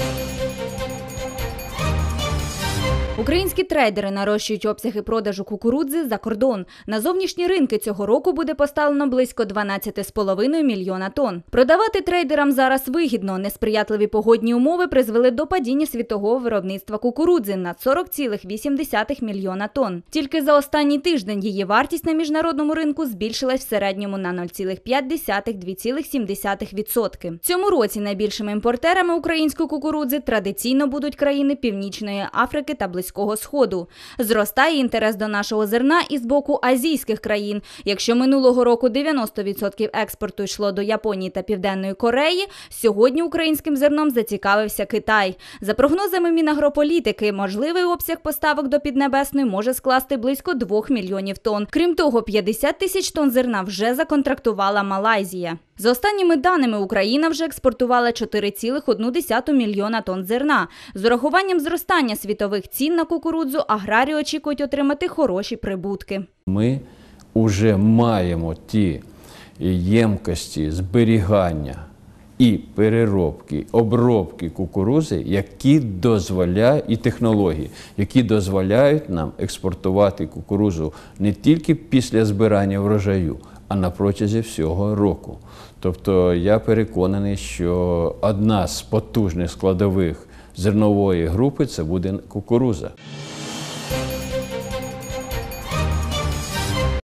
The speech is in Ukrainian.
Thank you. Українські трейдери нарощують обсяги продажу кукурудзи за кордон. На зовнішні ринки цього року буде поставлено близько 12,5 мільйона тонн. Продавати трейдерам зараз вигідно. Несприятливі погодні умови призвели до падіння світового виробництва кукурудзи на 40,8 мільйона тонн. Тільки за останній тиждень її вартість на міжнародному ринку збільшилась в середньому на 0,5-2,7%. Цьому році найбільшими імпортерами української кукурудзи традиційно будуть країни Північної Африки та Близького Сходу. Зростає інтерес до нашого зерна і з боку азійських країн. Якщо минулого року 90% експорту йшло до Японії та Південної Кореї, сьогодні українським зерном зацікавився Китай. За прогнозами Мінагрополітики, можливий обсяг поставок до Піднебесної може скласти близько 2 мільйонів тонн. Крім того, 50 тисяч тонн зерна вже законтрактувала Малайзія. За останніми даними, Україна вже експортувала 4,1 мільйона тонн зерна. З урахуванням зростання світових цін на кукурудзу аграрії очікують отримати хороші прибутки. Ми вже маємо ті ємкості зберігання і переробки, обробки кукурузи, які дозволяють і технології, які дозволяють нам експортувати кукурузу не тільки після збирання врожаю, а на протязі всього року. Тобто я переконаний, що одна з потужних складових зернової групи це буде кукуруза.